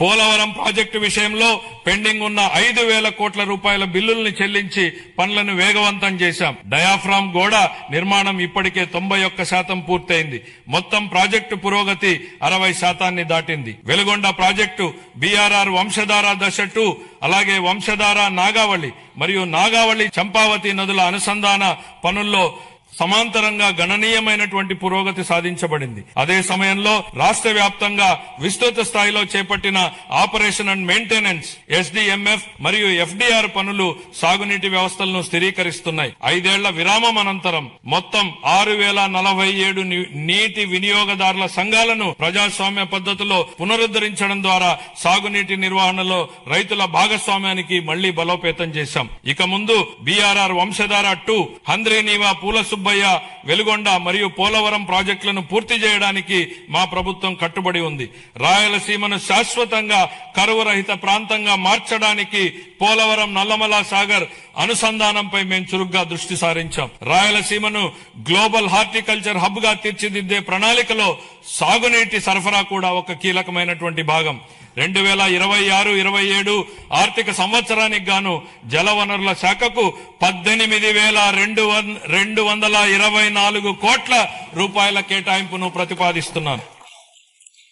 Polavaram project విషయంలో pending ఉన్న ఐదు వేల కోట్ల రూపాయల బిల్లుల్ని చెల్లించి పనులను వేగవంతం చేశాం. డయాఫ్రామ్ గోడ నిర్మాణం ఇప్పటికే తొంభై ఒక్క శాతం పూర్తయింది. మొత్తం ప్రాజెక్టు పురోగతి అరవై శాతాన్ని దాటింది. వెలుగొండ ప్రాజెక్టు బీఆర్ఆర్ వంశధార దశ టూ అలాగే వంశధార నాగావళి మరియు నాగావళి చంపావతి నదుల అనుసంధాన పనుల్లో సమాంతరంగా గణనీయమైనటువంటి పురోగతి సాధించబడింది. అదే సమయంలో రాష్ట్ర వ్యాప్తంగా విస్తృత స్థాయిలో చేపట్టిన ఆపరేషన్ అండ్ మెయింటెనెన్స్ ఎస్డిఎంఎఫ్ మరియు ఎఫ్డిఆర్ పనులు సాగునీటి వ్యవస్థలను స్థిరీకరిస్తున్నాయి. ఐదేళ్ళ విరామం అనంతరం మొత్తం ఆరు వేల నలభై ఏడు నీటి వినియోగదారుల సంఘాలను ప్రజాస్వామ్య పద్ధతిలో పునరుద్ధరించడం ద్వారా సాగునీటి నిర్వహణలో రైతుల భాగస్వామ్యానికి మళ్ళీ బలోపేతం చేశాం. ఇక ముందు బీఆర్ఆర్ వంశధార టూ హంద్రీనీవా పూల సుబ్బయ్య వెలుగొండ మరియు పోలవరం ప్రాజెక్టులను పూర్తి చేయడానికి మా ప్రభుత్వం కట్టుబడి ఉంది. రాయలసీమను శాశ్వతంగా కరువు రహిత ప్రాంతంగా మార్చడానికి పోలవరం నల్లమల సాగర్ అనుసంధానంపై మేము చురుగ్గా దృష్టి సారించాం. రాయలసీమను గ్లోబల్ హార్టికల్చర్ హబ్గా తీర్చిదిద్దే ప్రణాళికలో సాగునీటి సరఫరా కూడా ఒక కీలకమైనటువంటి భాగం. రెండు వేల ఇరవై ఆరు ఇరవై ఏడు ఆర్థిక సంవత్సరానికి గాను జలవనరుల శాఖకు పద్దెనిమిది వేల రెండు వం- రెండు వందల ఇరవై నాలుగు కోట్ల రూపాయల కేటాయింపును ప్రతిపాదిస్తున్నాను.